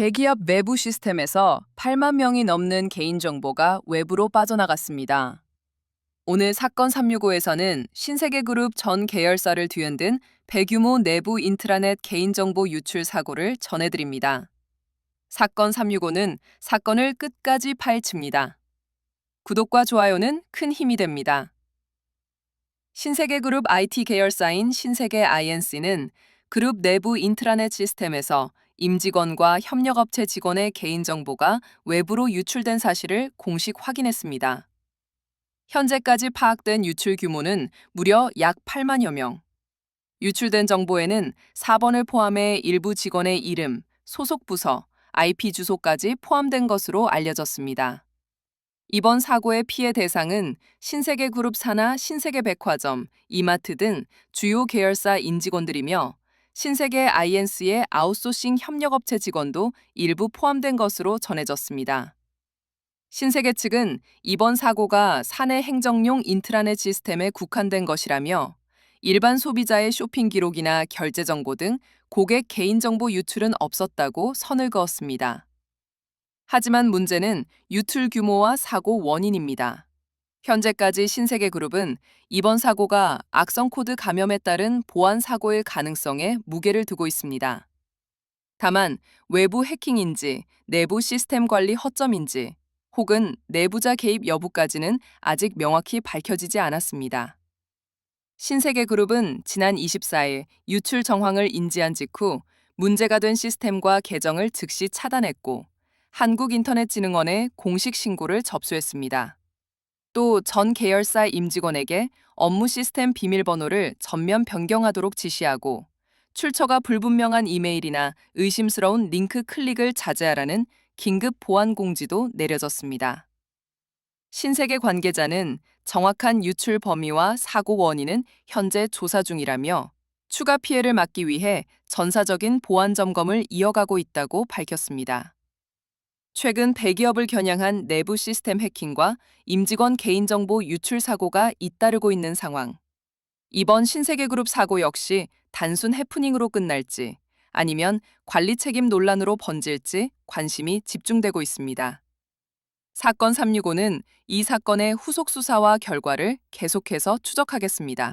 대기업 내부 시스템에서 8만 명이 넘는 개인정보가 외부로 빠져나갔습니다. 오늘 사건 365에서는 신세계그룹 전 계열사를 뒤흔든 대규모 내부 인트라넷 개인정보 유출 사고를 전해드립니다. 사건 365는 사건을 끝까지 파헤칩니다. 구독과 좋아요는 큰 힘이 됩니다. 신세계그룹 IT 계열사인 신세계 INC는 그룹 내부 인트라넷 시스템에서 임직원과 협력업체 직원의 개인정보가 외부로 유출된 사실을 공식 확인했습니다. 현재까지 파악된 유출 규모는 무려 약 8만여 명. 유출된 정보에는 4번을 포함해 일부 직원의 이름, 소속 부서, IP 주소까지 포함된 것으로 알려졌습니다. 이번 사고의 피해 대상은 신세계 그룹 산하 신세계 백화점, 이마트 등 주요 계열사 인직원들이며 신세계 INC의 아웃소싱 협력업체 직원도 일부 포함된 것으로 전해졌습니다. 신세계 측은 이번 사고가 사내 행정용 인트라넷 시스템에 국한된 것이라며 일반 소비자의 쇼핑 기록이나 결제 정보 등 고객 개인정보 유출은 없었다고 선을 그었습니다. 하지만 문제는 유출 규모와 사고 원인입니다. 현재까지 신세계 그룹은 이번 사고가 악성 코드 감염에 따른 보안 사고일 가능성에 무게를 두고 있습니다. 다만 외부 해킹인지 내부 시스템 관리 허점인지 혹은 내부자 개입 여부까지는 아직 명확히 밝혀지지 않았습니다. 신세계 그룹은 지난 24일 유출 정황을 인지한 직후 문제가 된 시스템과 계정을 즉시 차단했고 한국인터넷진흥원에 공식 신고를 접수했습니다. 또 전 계열사 임직원에게 업무 시스템 비밀번호를 전면 변경하도록 지시하고 출처가 불분명한 이메일이나 의심스러운 링크 클릭을 자제하라는 긴급 보안 공지도 내려졌습니다. 신세계 관계자는 정확한 유출 범위와 사고 원인은 현재 조사 중이라며 추가 피해를 막기 위해 전사적인 보안 점검을 이어가고 있다고 밝혔습니다. 최근 대기업을 겨냥한 내부 시스템 해킹과 임직원 개인정보 유출 사고가 잇따르고 있는 상황. 이번 신세계그룹 사고 역시 단순 해프닝으로 끝날지 아니면 관리 책임 논란으로 번질지 관심이 집중되고 있습니다. 사건 365는 이 사건의 후속 수사와 결과를 계속해서 추적하겠습니다.